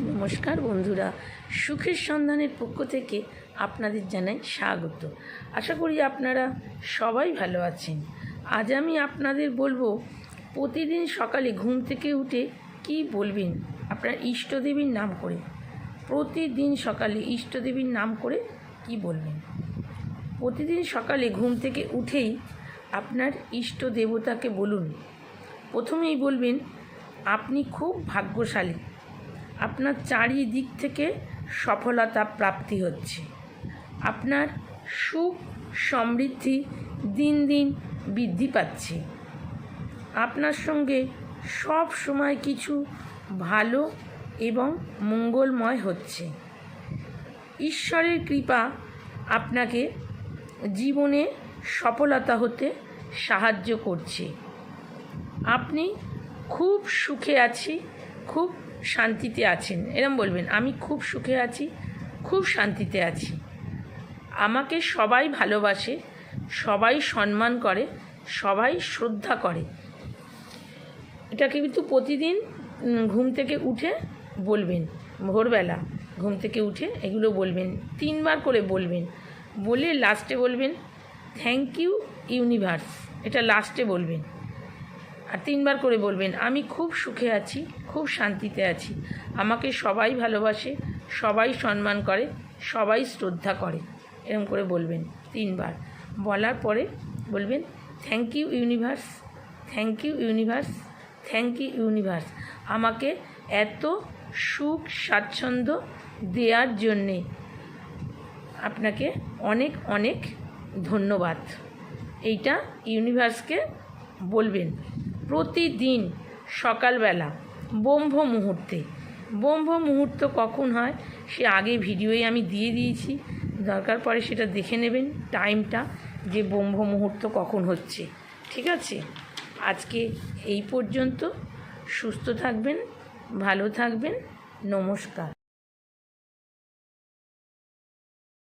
নমস্কার বন্ধুরা, সুখের সন্ধানের পক্ষ থেকে আপনাদের জানাই স্বাগত। আশা করি আপনারা সবাই ভালো আছেন। আজ আমি আপনাদের বলব, প্রতিদিন সকালে ঘুম থেকে উঠে কি বলবেন? আপনার ইষ্টদেবীর নাম করে। প্রতিদিন সকালে ইষ্টদেবীর নাম করে কি বলবেন? প্রতিদিন সকালে ঘুম থেকে উঠেই আপনার ইষ্ট দেবতাকে বলুন। প্রথমেই বলবেন, আপনি খুব ভাগ্যশালী। আপনার চারিদিক থেকে সফলতা প্রাপ্তি হচ্ছে। আপনার সুখ সমৃদ্ধি দিন দিন বৃদ্ধি পাচ্ছে। আপনার সঙ্গে সব সময় কিছু ভালো এবং মঙ্গলময় হচ্ছে। ঈশ্বরের কৃপা আপনাকে জীবনে সফলতা হতে সাহায্য করছে। আপনি খুব সুখে আছি খুব শান্তিতে আছেন। এরম বলবেন, আমি খুব সুখে আছি, খুব শান্তিতে আছি। আমাকে সবাই ভালোবাসে, সবাই সম্মান করে, সবাই শ্রদ্ধা করে। এটাকে কিন্তু প্রতিদিন ঘুম থেকে উঠে বলবেন, ভোরবেলা ঘুম থেকে উঠে এগুলো বলবেন, তিনবার করে বলবেন। বলে লাস্টে বলবেন, থ্যাংক ইউ ইউনিভার্স। এটা লাস্টে বলবেন। আর তিনবার করে বলবেন, আমি খুব সুখে আছি, খুব শান্তিতে আছি। আমাকে সবাই ভালোবাসে, সবাই সম্মান করে, সবাই শ্রদ্ধা করে। এরকম করে বলবেন তিনবার। বলার পরে বলবেন thank you universe thank you universe thank you universe আমাকে এত সুখ, স্বাচ্ছন্দ্য দেওয়ার জন্যে আপনাকে অনেক অনেক ধন্যবাদ। এইটা ইউনিভার্সকে বলবেন। প্রতিদিন সকালবেলা ব্রহ্ম মুহূর্তে। ব্রহ্ম মুহূর্ত কখন হয়, সে আগে ভিডিওয়ে আমি দিয়ে দিয়েছি। দরকার পড়ে সেটা দেখে নেবেন, টাইমটা যে ব্রহ্ম মুহূর্ত কখন হচ্ছে। ঠিক আছে? আজকে এই পর্যন্ত। সুস্থ থাকবেন, ভালো থাকবেন। নমস্কার।